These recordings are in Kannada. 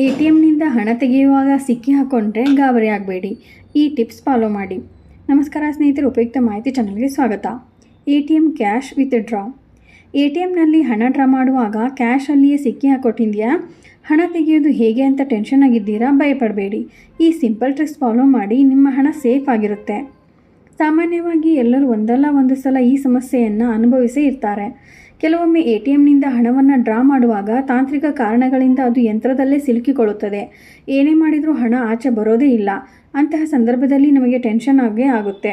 ಎ ಟಿ ಎಮ್ನಿಂದ ಹಣ ತೆಗೆಯುವಾಗ ಸಿಕ್ಕಿ ಹಾಕ್ಕೊಂಡ್ರೆ ಗಾಬರಿ ಆಗಬೇಡಿ. ಈ ಟಿಪ್ಸ್ ಫಾಲೋ ಮಾಡಿ. ನಮಸ್ಕಾರ ಸ್ನೇಹಿತರು, ಉಪಯುಕ್ತ ಮಾಹಿತಿ ಚಾನಲ್ಗೆ ಸ್ವಾಗತ. A T M cash withdraw. A T ಎಮ್ನಲ್ಲಿ ಹಣ ಡ್ರಾ ಮಾಡುವಾಗ ಕ್ಯಾಶಲ್ಲಿಯೇ ಸಿಕ್ಕಿ ಹಾಕೊಟ್ಟಿದ್ಯಾ ಹಣ ತೆಗೆಯೋದು ಹೇಗೆ ಅಂತ ಟೆನ್ಷನ್ ಆಗಿದ್ದೀರಾ? ಭಯಪಡಬೇಡಿ. ಈ ಸಿಂಪಲ್ ಟ್ರಿಕ್ಸ್ ಫಾಲೋ ಮಾಡಿ ನಿಮ್ಮ ಹಣ ಸೇಫ್ ಆಗಿರುತ್ತೆ. ಸಾಮಾನ್ಯವಾಗಿ ಎಲ್ಲರೂ ಒಂದಲ್ಲ ಒಂದು ಸಲ ಈ ಸಮಸ್ಯೆಯನ್ನು ಅನುಭವಿಸೇ ಇರ್ತಾರೆ. ಕೆಲವೊಮ್ಮೆ ಎ ಟಿ ಎಮ್ನಿಂದ ಹಣವನ್ನು ಡ್ರಾ ಮಾಡುವಾಗ ತಾಂತ್ರಿಕ ಕಾರಣಗಳಿಂದ ಅದು ಯಂತ್ರದಲ್ಲೇ ಸಿಲುಕಿಕೊಳ್ಳುತ್ತದೆ. ಏನೇ ಮಾಡಿದರೂ ಹಣ ಆಚೆ ಬರೋದೇ ಇಲ್ಲ. ಅಂತಹ ಸಂದರ್ಭದಲ್ಲಿ ನಮಗೆ ಟೆನ್ಷನ್ ಆಗೇ ಆಗುತ್ತೆ.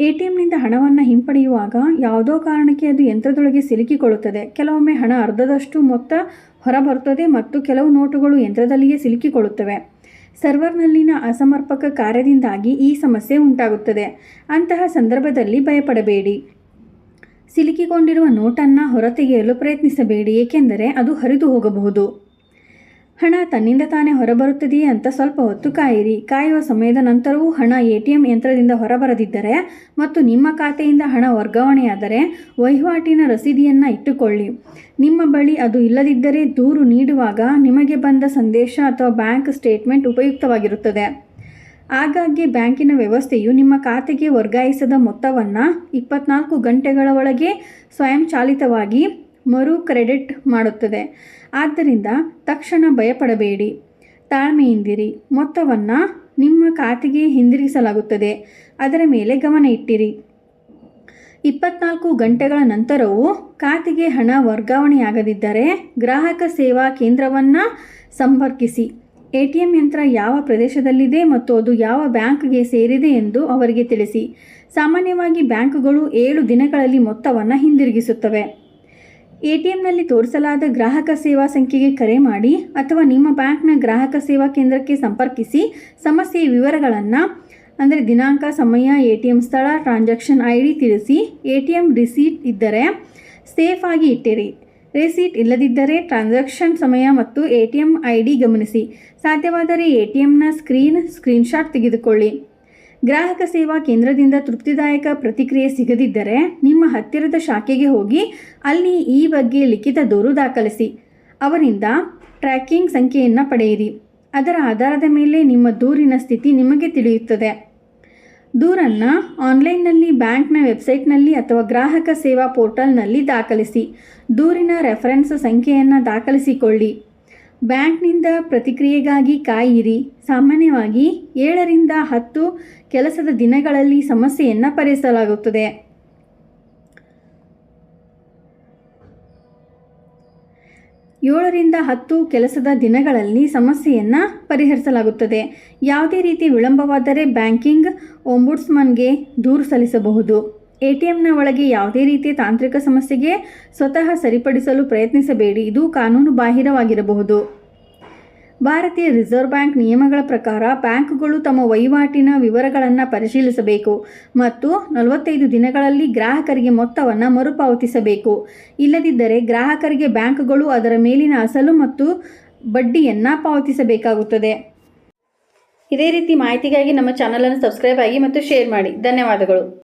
ಎ ಟಿ ಎಮ್ನಿಂದ ಹಣವನ್ನು ಹಿಂಪಡೆಯುವಾಗ ಯಾವುದೋ ಕಾರಣಕ್ಕೆ ಅದು ಯಂತ್ರದೊಳಗೆ ಸಿಲುಕಿಕೊಳ್ಳುತ್ತದೆ. ಕೆಲವೊಮ್ಮೆ ಹಣ ಅರ್ಧದಷ್ಟು ಮೊತ್ತ ಹೊರಬರುತ್ತದೆ ಮತ್ತು ಕೆಲವು ನೋಟುಗಳು ಯಂತ್ರದಲ್ಲಿಯೇ ಸಿಲುಕಿಕೊಳ್ಳುತ್ತವೆ. ಸರ್ವರ್ನಲ್ಲಿನ ಅಸಮರ್ಪಕ ಕಾರ್ಯದಿಂದಾಗಿ ಈ ಸಮಸ್ಯೆ ಉಂಟಾಗುತ್ತದೆ. ಅಂತಹ ಸಂದರ್ಭದಲ್ಲಿ ಭಯಪಡಬೇಡಿ. ಸಿಲುಕಿಕೊಂಡಿರುವ ನೋಟನ್ನು ಹೊರತೆಗೆಯಲು ಪ್ರಯತ್ನಿಸಬೇಡಿ, ಏಕೆಂದರೆ ಅದು ಹರಿದು ಹೋಗಬಹುದು ಹಣ ತನ್ನಿಂದ ತಾನೇ ಹೊರಬರುತ್ತದೆಯೇ ಅಂತ ಸ್ವಲ್ಪ ಹೊತ್ತು ಕಾಯಿರಿ. ಕಾಯುವ ಸಮಯದ ನಂತರವೂ ಹಣ ಎ ಟಿ ಎಂ ಯಂತ್ರದಿಂದ ಹೊರಬರದಿದ್ದರೆ ಮತ್ತು ನಿಮ್ಮ ಖಾತೆಯಿಂದ ಹಣ ವರ್ಗಾವಣೆಯಾದರೆ ವಹಿವಾಟಿನ ರಸೀದಿಯನ್ನು ಇಟ್ಟುಕೊಳ್ಳಿ. ನಿಮ್ಮ ಬಳಿ ಅದು ಇಲ್ಲದಿದ್ದರೆ ದೂರು ನೀಡುವಾಗ ನಿಮಗೆ ಬಂದ ಸಂದೇಶ ಅಥವಾ ಬ್ಯಾಂಕ್ ಸ್ಟೇಟ್ಮೆಂಟ್ ಉಪಯುಕ್ತವಾಗಿರುತ್ತದೆ. ಆಗಾಗ್ಗೆ ಬ್ಯಾಂಕಿನ ವ್ಯವಸ್ಥೆಯು ನಿಮ್ಮ ಖಾತೆಗೆ ವರ್ಗಾಯಿಸದ ಮೊತ್ತವನ್ನು ಇಪ್ಪತ್ನಾಲ್ಕು ಗಂಟೆಗಳ ಒಳಗೆ ಸ್ವಯಂಚಾಲಿತವಾಗಿ ಮರು ಕ್ರೆಡಿಟ್ ಮಾಡುತ್ತದೆ. ಆದ್ದರಿಂದ ತಕ್ಷಣ ಭಯಪಡಬೇಡಿ. ತಾಳ್ಮೆಯಿಂದಿರಿ. ಮೊತ್ತವನ್ನು ನಿಮ್ಮ ಖಾತೆಗೆ ಹಿಂದಿರುಗಿಸಲಾಗುತ್ತದೆ ಅದರ ಮೇಲೆ ಗಮನ ಇಟ್ಟಿರಿ. ಇಪ್ಪತ್ನಾಲ್ಕು ಗಂಟೆಗಳ ನಂತರವೂ ಖಾತೆಗೆ ಹಣ ವರ್ಗಾವಣೆಯಾಗದಿದ್ದರೆ ಗ್ರಾಹಕ ಸೇವಾ ಕೇಂದ್ರವನ್ನು ಸಂಪರ್ಕಿಸಿ. ಎ ಟಿ ಎಂ ಯಂತ್ರ ಯಾವ ಪ್ರದೇಶದಲ್ಲಿದೆ ಮತ್ತು ಅದು ಯಾವ ಬ್ಯಾಂಕ್ಗೆ ಸೇರಿದೆ ಎಂದು ಅವರಿಗೆ ತಿಳಿಸಿ. ಸಾಮಾನ್ಯವಾಗಿ ಬ್ಯಾಂಕುಗಳು ಏಳು ದಿನಗಳಲ್ಲಿ ಮೊತ್ತವನ್ನು ಹಿಂದಿರುಗಿಸುತ್ತವೆ. ಎ ಟಿ ಎಂನಲ್ಲಿ ತೋರಿಸಲಾದ ಗ್ರಾಹಕ ಸೇವಾ ಸಂಖ್ಯೆಗೆ ಕರೆ ಮಾಡಿ ಅಥವಾ ನಿಮ್ಮ ಬ್ಯಾಂಕ್ನ ಗ್ರಾಹಕ ಸೇವಾ ಕೇಂದ್ರಕ್ಕೆ ಸಂಪರ್ಕಿಸಿ ಸಮಸ್ಯೆಯ ವಿವರಗಳನ್ನು, ಅಂದರೆ ದಿನಾಂಕ, ಸಮಯ ಎ ಟಿ ಎಂ ಸ್ಥಳ, ಟ್ರಾನ್ಸಾಕ್ಷನ್ ಐ ಡಿ ತಿಳಿಸಿ ಎ ಟಿ ಎಂ ರಿಸೀಟ್ ಇದ್ದರೆ ಸೇಫ್ ಆಗಿ ಇಟ್ಟಿರಿ. ರಿಸೀಟ್ ಇಲ್ಲದಿದ್ದರೆ ಟ್ರಾನ್ಸಾಕ್ಷನ್ ಸಮಯ ಮತ್ತು A T M I D ಗಮನಿಸಿ. ಸಾಧ್ಯವಾದರೆ ಎ ಟಿ ಎಂನ ಸ್ಕ್ರೀನ್, ಸ್ಕ್ರೀನ್ಶಾಟ್ ತೆಗೆದುಕೊಳ್ಳಿ. ಗ್ರಾಹಕ ಸೇವಾ ಕೇಂದ್ರದಿಂದ ತೃಪ್ತಿದಾಯಕ ಪ್ರತಿಕ್ರಿಯೆ ಸಿಗದಿದ್ದರೆ ನಿಮ್ಮ ಹತ್ತಿರದ ಶಾಖೆಗೆ ಹೋಗಿ ಅಲ್ಲಿ ಈ ಬಗ್ಗೆ ಲಿಖಿತ ದೂರು ದಾಖಲಿಸಿ. ಅವರಿಂದ ಟ್ರ್ಯಾಕಿಂಗ್ ಸಂಖ್ಯೆಯನ್ನು ಪಡೆಯಿರಿ. ಅದರ ಆಧಾರದ ಮೇಲೆ ನಿಮ್ಮ ದೂರಿನ ಸ್ಥಿತಿ ನಿಮಗೆ ತಿಳಿಯುತ್ತದೆ. ದೂರನ್ನು ಆನ್ಲೈನ್ನಲ್ಲಿ, ಬ್ಯಾಂಕ್ನ ವೆಬ್ಸೈಟ್ನಲ್ಲಿ ಅಥವಾ ಗ್ರಾಹಕ ಸೇವಾ ಪೋರ್ಟಲ್ನಲ್ಲಿ ದಾಖಲಿಸಿ. ದೂರಿನ ರೆಫರೆನ್ಸ್ ಸಂಖ್ಯೆಯನ್ನು ದಾಖಲಿಸಿಕೊಳ್ಳಿ. ಬ್ಯಾಂಕ್ನಿಂದ ಪ್ರತಿಕ್ರಿಯೆಗಾಗಿ ಕಾಯಿರಿ. ಸಾಮಾನ್ಯವಾಗಿ ಏಳರಿಂದ ಹತ್ತು ಕೆಲಸದ ದಿನಗಳಲ್ಲಿ ಸಮಸ್ಯೆಯನ್ನು ಪರಿಹರಿಸಲಾಗುತ್ತದೆ. ಏಳರಿಂದ ಹತ್ತು ಕೆಲಸದ ದಿನಗಳಲ್ಲಿ ಸಮಸ್ಯೆಯನ್ನು ಪರಿಹರಿಸಲಾಗುತ್ತದೆ. ಯಾವುದೇ ರೀತಿ ವಿಳಂಬವಾದರೆ ಬ್ಯಾಂಕಿಂಗ್ ಒಂಬುಡ್ಸ್ಮನ್ಗೆ ದೂರು ಸಲ್ಲಿಸಬಹುದು. ಎ ಟಿ ಎಮ್ನ ಒಳಗೆ ಯಾವುದೇ ರೀತಿಯ ತಾಂತ್ರಿಕ ಸಮಸ್ಯೆಗೆ ಸ್ವತಃ ಸರಿಪಡಿಸಲು ಪ್ರಯತ್ನಿಸಬೇಡಿ. ಇದು ಕಾನೂನು ಬಾಹಿರವಾಗಿರಬಹುದು. ಭಾರತೀಯ ರಿಸರ್ವ್ ಬ್ಯಾಂಕ್ ನಿಯಮಗಳ ಪ್ರಕಾರ ಬ್ಯಾಂಕ್ಗಳು ತಮ್ಮ ವಹಿವಾಟಿನ ವಿವರಗಳನ್ನು ಪರಿಶೀಲಿಸಬೇಕು ಮತ್ತು ನಲವತ್ತೈದು ದಿನಗಳಲ್ಲಿ ಗ್ರಾಹಕರಿಗೆ ಮೊತ್ತವನ್ನು ಮರುಪಾವತಿಸಬೇಕು. ಇಲ್ಲದಿದ್ದರೆ ಗ್ರಾಹಕರಿಗೆ ಬ್ಯಾಂಕ್ಗಳು ಅದರ ಮೇಲಿನ ಅಸಲು ಮತ್ತು ಬಡ್ಡಿಯನ್ನು ಪಾವತಿಸಬೇಕಾಗುತ್ತದೆ. ಇದೇ ರೀತಿ ಮಾಹಿತಿಗಾಗಿ ನಮ್ಮ ಚಾನಲನ್ನು ಸಬ್ಸ್ಕ್ರೈಬ್ ಆಗಿ ಮತ್ತು ಶೇರ್ ಮಾಡಿ. ಧನ್ಯವಾದಗಳು.